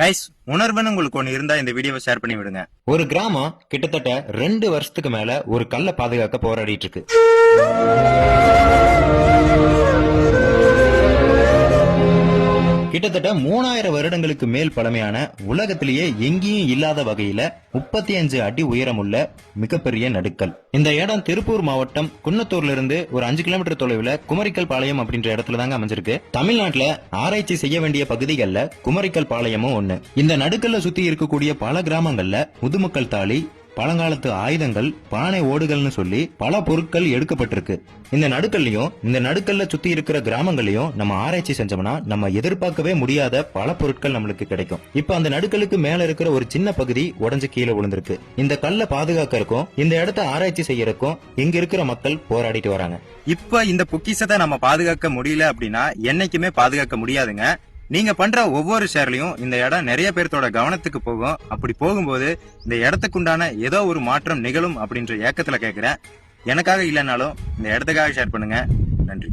Guys உணர்வுன்னு உங்களுக்கு ஒன்று இருந்தா இந்த வீடியோவை ஷேர் பண்ணி விடுங்க. ஒரு கிராமம் கிட்டத்தட்ட ரெண்டு வருஷத்துக்கு மேல ஒரு கல்லை பாதுகாக்க போராடிட்டு இருக்கு. கிட்டத்தட்ட மூணாயிரம் வருடங்களுக்கு மேல் பழமையான உலகத்திலேயே எங்கேயும் இல்லாத வகையில முப்பத்தி அஞ்சு அடி உயரமுள்ள மிகப்பெரிய நடுக்கல். இந்த இடம் திருப்பூர் மாவட்டம் குன்னத்தூர்ல இருந்து ஒரு அஞ்சு கிலோமீட்டர் தொலைவுல குமரிக்கல் பாளையம் அப்படின்ற இடத்துல தாங்க அமைஞ்சிருக்கு. தமிழ்நாட்டுல ஆராய்ச்சி செய்ய வேண்டிய பகுதிகள்ல குமரிக்கல் பாளையமும் ஒண்ணு. இந்த நடுக்கல்ல சுத்தி இருக்கக்கூடிய பல கிராமங்கள்ல முதுமக்கள் தாலி பழங்காலத்து ஆயுதங்கள் பானை ஓடுகள்னு சொல்லி பல பொருட்கள் எடுக்கப்பட்டிருக்கு. இந்த நடுக்கல்லையும் இந்த நடுக்கல்ல சுத்தி இருக்கிற கிராமங்களையும் நம்ம ஆராய்ச்சி செஞ்சோம்னா நம்ம எதிர்பார்க்கவே முடியாத பல பொருட்கள் நம்மளுக்கு கிடைக்கும். இப்ப அந்த நடுக்கலுக்கு மேல இருக்கிற ஒரு சின்ன பகுதி உடஞ்சு கீழே விழுந்திருக்கு. இந்த கல்லை பாதுகாக்கறதுக்கும் இந்த இடத்த ஆராய்ச்சி செய்யறக்கும் இங்க இருக்கிற மக்கள் போராடிட்டு வராங்க. இப்ப இந்த பொக்கிஷத்தை நம்ம பாதுகாக்க முடியல அப்படின்னா என்னைக்குமே பாதுகாக்க முடியாதுங்க. நீங்க பண்ற ஒவ்வொரு ஷேர்லயும் இந்த இடம் நிறைய பேர்த்தோட கவனத்துக்கு போகும். அப்படி போகும்போது இந்த இடத்துக்குண்டான ஏதோ ஒரு மாற்றம் நிகழும் அப்படின்ற ஏக்கத்துல கேக்குறேன். எனக்காக இல்லைனாலும் இந்த இடத்துக்காக ஷேர் பண்ணுங்க. நன்றி.